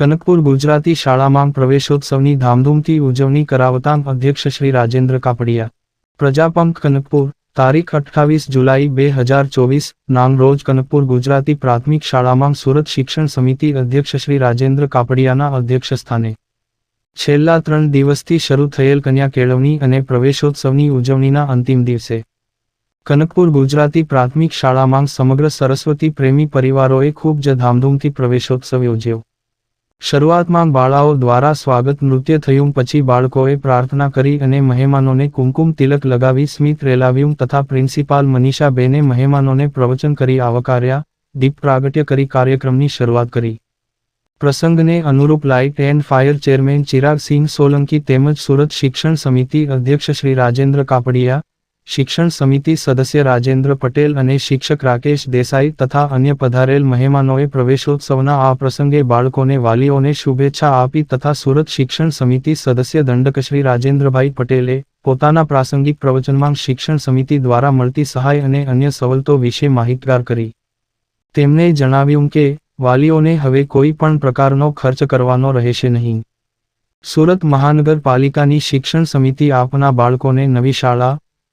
કનકપુર ગુજરાતી શાળામાં પ્રવેશોત્સવની ધામધૂમથી ઉજવણી કરાવતા અધ્યક્ષ શ્રી રાજેન્દ્ર કાપડિયા. પ્રજાપંખ કનકપુર, તારીખ અઠ્ઠાવીસ જુલાઈ બે હજાર ચોવીસ નામ રોજ કનકપુર ગુજરાતી પ્રાથમિક શાળામાં સુરત શિક્ષણ સમિતિ અધ્યક્ષ શ્રી રાજેન્દ્ર કાપડિયાના અધ્યક્ષ સ્થાને છેલ્લા ત્રણ દિવસથી શરૂ થયેલ કન્યા કેળવણી અને પ્રવેશોત્સવની ઉજવણીના અંતિમ દિવસે. કનકપુર ગુજરાતી પ્રાથમિક શાળામાં સમગ્ર સરસ્વતી પ્રેમી પરિવારોએ ખૂબ જ ધામધૂમથી પ્રવેશોત્સવ યોજ્યો. શરૂઆતમાં બાળાઓ દ્વારા સ્વાગત નૃત્ય થયું, પછી બાળકોએ પ્રાર્થના કરી અને મહેમાનોને કુમકુમ તિલક લગાવી, સ્મિત રેલાવ્યું તથા પ્રિન્સિપાલ મનીષાબેને મહેમાનોને પ્રવચન કરી, આવકાર્યા, દીપ પ્રાગટ્ય કરી, કાર્યક્રમની શરૂઆત કરી. પ્રસંગને અનુરૂપ light and fire chairman Chirag Singh Solanki તેમજ સુરત શિક્ષણ સમિતિ અધ્યક્ષ શ્રી રાજેન્દ્ર કાપડિયા શિક્ષણ સમિતિ સદસ્ય રાજેન્દ્ર પટેલ અને શિક્ષક રાકેશ દેસાઈ તથા અન્ય પધારેલ મહેમાનોએ પ્રવેશોત્સવના આ પ્રસંગે બાળકોને વાલીઓને શુભેચ્છા આપી તથા સુરત શિક્ષણ સમિતિ સદસ્ય દંડકશ્રી રાજેન્દ્રભાઈ પટેલે પોતાના પ્રાસંગિક પ્રવચનમાં શિક્ષણ સમિતિ દ્વારા મળતી સહાય અને અન્ય સવલતો વિશે માહિતગાર કરી. તેમણે જણાવ્યું કે, વાલીઓને હવે કોઈ પણ પ્રકારનો ખર્ચ કરવાનો રહેશે નહીં. સુરત મહાનગરપાલિકાની શિક્ષણ સમિતિ આપના બાળકોને નવી શાળા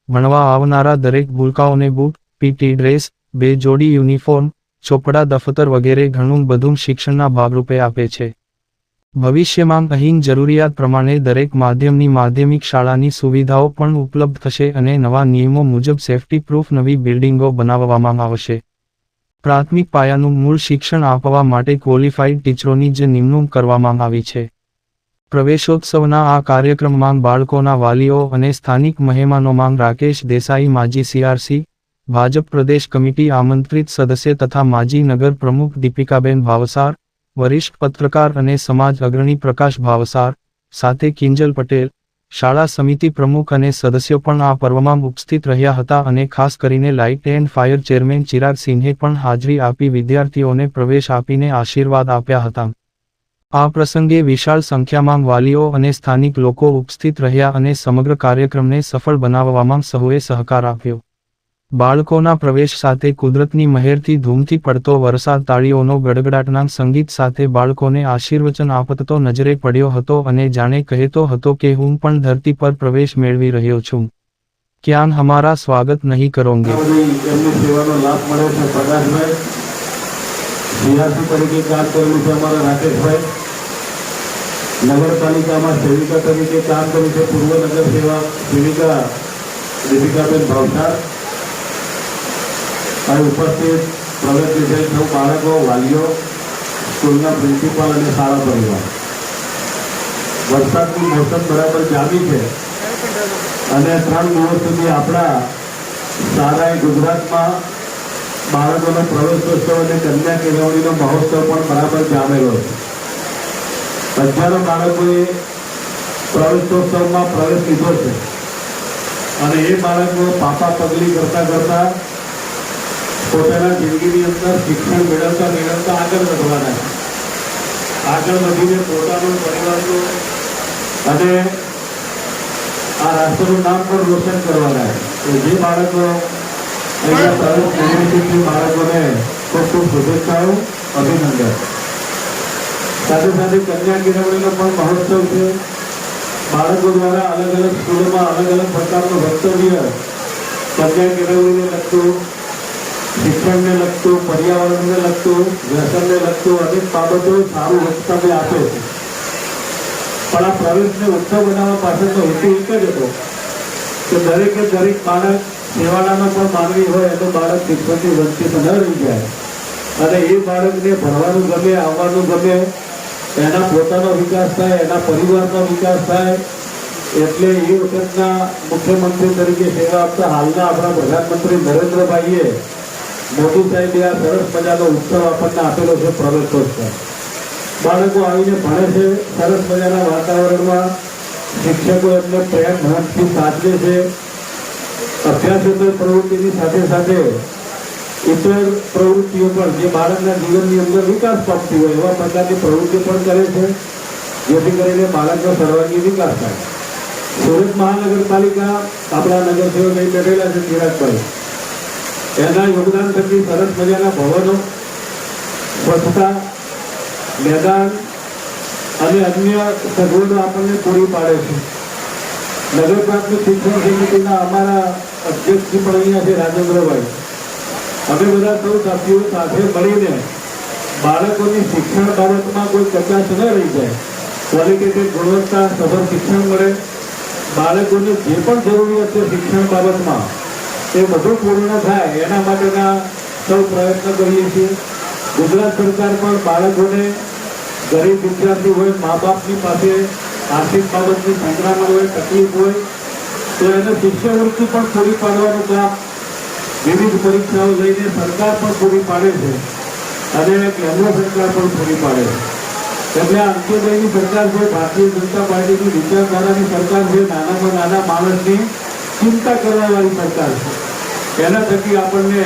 ભણવા આવનારા દરેક ભૂલકાઓને બૂટ, પીટી ડ્રેસ, બે જોડી યુનિફોર્મ, ચોપડા, દફતર વગેરે ઘણું બધું શિક્ષણના ભાગરૂપે આપે છે. ભવિષ્યમાં અહીં જરૂરિયાત પ્રમાણે દરેક માધ્યમની માધ્યમિક શાળાની સુવિધાઓ પણ ઉપલબ્ધ થશે અને નવા નિયમો મુજબ સેફટી પ્રૂફ નવી બિલ્ડિંગો બનાવવામાં આવશે. પ્રાથમિક પાયાનું મૂળ શિક્ષણ આપવા માટે ક્વોલિફાઈડ ટીચરોની જ નિમણૂક કરવામાં આવી છે. પ્રવેશોત્સવના આ કાર્યક્રમમાં બાળકોના વાલીઓ અને સ્થાનિક મહેમાનોમાં રાકેશ દેસાઈ, માજી સીઆરસી, ભાજપ પ્રદેશ કમિટી આમંત્રિત સદસ્ય તથા માજી નગર પ્રમુખ દીપિકાબેન ભાવસાર, વરિષ્ઠ પત્રકાર અને સમાજ અગ્રણી પ્રકાશ ભાવસાર, સાથે કિંજલ પટેલ, શાળા સમિતિ પ્રમુખ અને સદસ્યો પણ આ પર્વમાં ઉપસ્થિત રહ્યા હતા અને ખાસ કરીને light and fire chairman Chirag સિંહે પણ હાજરી આપી વિદ્યાર્થીઓને પ્રવેશ આપીને આશીર્વાદ આપ્યા હતા. આ પ્રસંગે વિશાળ સંખ્યામાં વાલીઓ અને સ્થાનિક લોકો ઉપસ્થિત રહ્યા અને સમગ્ર કાર્યક્રમને સફળ બનાવવામાં સહુએ સહકાર આપ્યો. બાળકોના પ્રવેશ સાથે કુદરતની મહેરથી ધૂમથી પડતો વરસાદ તાળીઓનો ગડગડાટના સંગીત સાથે બાળકોને આશીર્વચન આપતો નજરે પડ્યો હતો અને જાણે કહેતો હતો કે હું પણ ધરતી પર પ્રવેશ મેળવી રહ્યો છું. ક્યાં હમારા સ્વાગત નહીં કરોગે. સેવાનો લાભ મળે છે. સીઆરસી તરીકે કામ કરેલું છે અમારા રાકેશભાઈ નગરપાલિકામાં સેવિકા તરીકે કામ કર્યું છે પૂર્વ નગર સેવા સેવિકા દીપિકાબેન ભાવસાર. અને ઉપસ્થિત પ્રગત વિષય સૌ બાળકો, વાલીઓ, સ્કૂલના પ્રિન્સિપાલ અને સારા પરિવાર. વરસાદની મોસમ બરાબર જામી છે અને ત્રણ દિવસ સુધી આપણા સારા ગુજરાતમાં બાળકોનો પ્રવેશોત્સવ અને કન્યા કેળવણીનો મહોત્સવ પણ બરાબર જામેલો છે. હજારો બાળકોએ પ્રવેશોત્સવમાં પ્રવેશ લીધો છે. અને એ બાળકો પાપા પગલી કરતા કરતા પોતાના જિંદગીની અંદર શિક્ષણ મેળવતા મેળવતા આગળ વધવાના છે. આગળ વધીને પોતાનું પરિવારનું અને આ રાષ્ટ્રનું નામ પણ રોશન કરવાના છે. જે બાળકો અહીંયા પ્રવેશ મેળવી છે તે બાળકોને ખૂબ ખૂબ શુભેચ્છાઓ, અભિનંદન. સાથે સાથે કન્યા કેળવણીનો પણ મહોત્સવ છે. બાળકો દ્વારા અલગ અલગ સ્કૂલોમાં અલગ અલગ પ્રકારનું વક્તવ્ય કન્યા કેળવણીને લગતું, શિક્ષણને લગતું, પર્યાવરણને લગતું, વ્યસનને લગતું અનેક બાબતો સારું વક્તવ્ય આપે છે. પણ આ પ્રવેશને ઉત્સવ બનાવવા પાછળનો હેતુ એક જ હતો કે દરેકે દરેક બાળક સેવાડાનો પણ માનવી હોય તો બાળક શિક્ષણથી વચ્ચે રહી જાય. અને એ બાળકને ભણવાનું ગમે, આવવાનું ગમે, એના પોતાનો વિકાસ થાય, એના પરિવારનો વિકાસ થાય, એટલે એ વખતના મુખ્યમંત્રી તરીકે સેવા આપતા હાલના આપણા પ્રધાનમંત્રી નરેન્દ્રભાઈએ મોદી સાહેબે આ સરસ મજાનો ઉત્સવ આપણને આપેલો છે પ્રવેશોત્સવ. બાળકો આવીને ભણે છે, સરસ મજાના વાતાવરણમાં શિક્ષકો એમને પ્રેમ ભાવથી સાચવે છે અભ્યાસોત્તર પ્રવૃત્તિની સાથે સાથે ઇતર પ્રવૃત્તિઓ પણ, જે બાળકના જીવનની અંદર વિકાસ પામતી હોય એવા પ્રકારની પ્રવૃત્તિ પણ કરે છે. જેથી કરીને બાળકનો સર્વાંગી વિકાસ થાય. સુરત મહાનગરપાલિકા આપણા નગરસેવક અહીં બેઠેલા છે ચિરાગભાઈ એના યોગદાન થકી સરસ મજાના ભવનો, સ્વચ્છતા મેદાન અને અન્ય સગવડો આપણને પૂરી પાડે છે. નગર પ્રાથમિક શિક્ષણ સમિતિના અમારા અધ્યક્ષજી પણ અહીંયા છે, રાજેન્દ્રભાઈ. અમે બધા સૌ સાથીઓ સાથે મળીને બાળકોની શિક્ષણ બાબતમાં કોઈ કચાશ ન રહી જાય, ક્વોલિટેટિવ ગુણવત્તા સભર શિક્ષણ મળે. બાળકોને જે પણ જરૂરિયાત છે શિક્ષણ બાબતમાં, એ બધું પૂર્ણ થાય. એના માટેના સૌ પ્રયત્ન કરીએ છીએ. ગુજરાત સરકાર પણ બાળકોને ગરીબ વિદ્યાર્થી હોય, મા બાપની પાસે આર્થિક બાબતની સંક્રમણ હોય, તકલીફ હોય તો એને શિષ્યવૃત્તિ પણ પૂરી પાડવાનું કામ વિવિધ પરીક્ષાઓ લઈને સરકાર પણ પૂરી પાડે છે. અને કેન્દ્ર સરકાર પણ પૂરી પાડે છે. એટલે આ અંત્યોદયની સરકાર છે, ભારતીય જનતા પાર્ટીની વિચારધારાની સરકાર છે, નાનામાં નાના માણસની ચિંતા કરવાવાળી સરકાર છે. એના થકી આપણને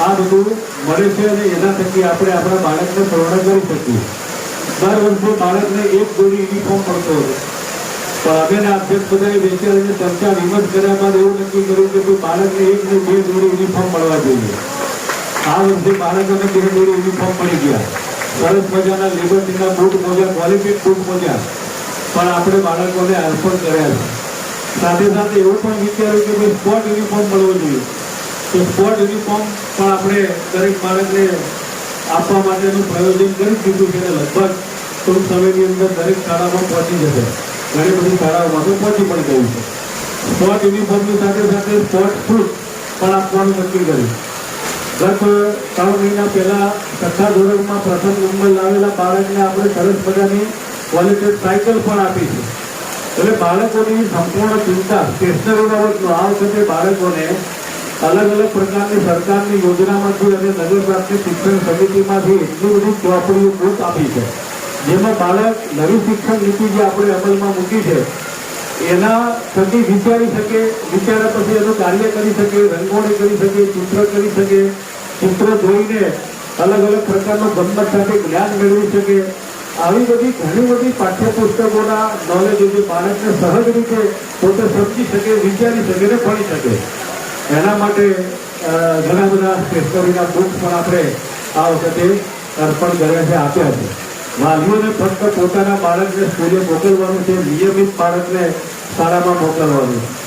આ બધું મળે છે અને એના થકી આપણે આપણા બાળકને પૂર્ણ કરી શકીએ. દર વર્ષે બાળકને એક જોડી યુનિફોર્મ પડતો હતો પણ આગળના અધ્યક્ષ બધાએ બેસી ચર્ચા વિમર્શ કર્યા બાદ એવું નક્કી કર્યું કે કોઈ બાળકને એક ને બે જોડી યુનિફોર્મ મળવા જોઈએ. આ વર્ષે બાળકોને બે જોડી યુનિફોર્મ મળી ગયા. સરસ મજાના લિબર્ટીના બૂટ મોજા ક્વોલિટી બૂટ મોજા. પણ આપણે બાળકોને અર્પણ કર્યા છે. સાથે સાથે એવું પણ વિચાર્યું કે ભાઈ સ્પોર્ટ યુનિફોર્મ મળવો જોઈએ. તો સ્પોર્ટ યુનિફોર્મ પણ આપણે દરેક બાળકને આપવા માટેનું પ્રયોજન કરી દીધું છે લગભગ ટૂંક સમયની અંદર દરેક શાળામાં પહોંચી જશે. ઘણી બધી શાળાઓમાં તો પહોંચી પણ ગયું છે. સ્પોર્ટ યુનિફોર્મની સાથે સાથે સ્પોર્ટ શૂઝ પણ આપવાનું નક્કી કર્યું. ગત ત્રણ મહિના પહેલા છઠ્ઠા ધોરણમાં પ્રથમ નંબર લાવેલા બાળકને આપણે સરસ મજાની ક્વોલિટેડ સાયકલ પણ આપી છે. એટલે બાળકોની સંપૂર્ણ ચિંતા સ્ટેશનરી બાબતનો આ વખતે બાળકોને અલગ અલગ પ્રકારની સરકારની યોજનામાંથી અને નગર પ્રાપ્તિ શિક્ષણ સમિતિમાંથી એટલી બધી ચોપડીઓ આપી છે. જેમાં બાળક નવી શિક્ષણ નીતિ જે આપણે અમલમાં મૂકી છે, એના થકી વિચારી શકે, વિચાર્યા પછી એનું કાર્ય કરી શકે, રંગોળી કરી શકે, ચિત્ર કરી શકે, ચિત્ર જોઈને અલગ અલગ પ્રકારના ગમત સાથે જ્ઞાન મેળવી શકે. આવી બધી ઘણી બધી પાઠ્યપુસ્તકોના નોલેજ જે બાળકને સહજ રીતે પોતે સમજી શકે, વિચારી શકે ને ભણી શકે. એના માટે ઘણા બધા સ્ટેશનરીના બુક્સ પણ આપણે આ વખતે અર્પણ કર્યા છે, આપ્યા છે. વાલીઓને ફક્ત પોતાના બાળકને સ્કૂલે મોકલવાનું છે નિયમિત બાળકને શાળામાં મોકલવાનું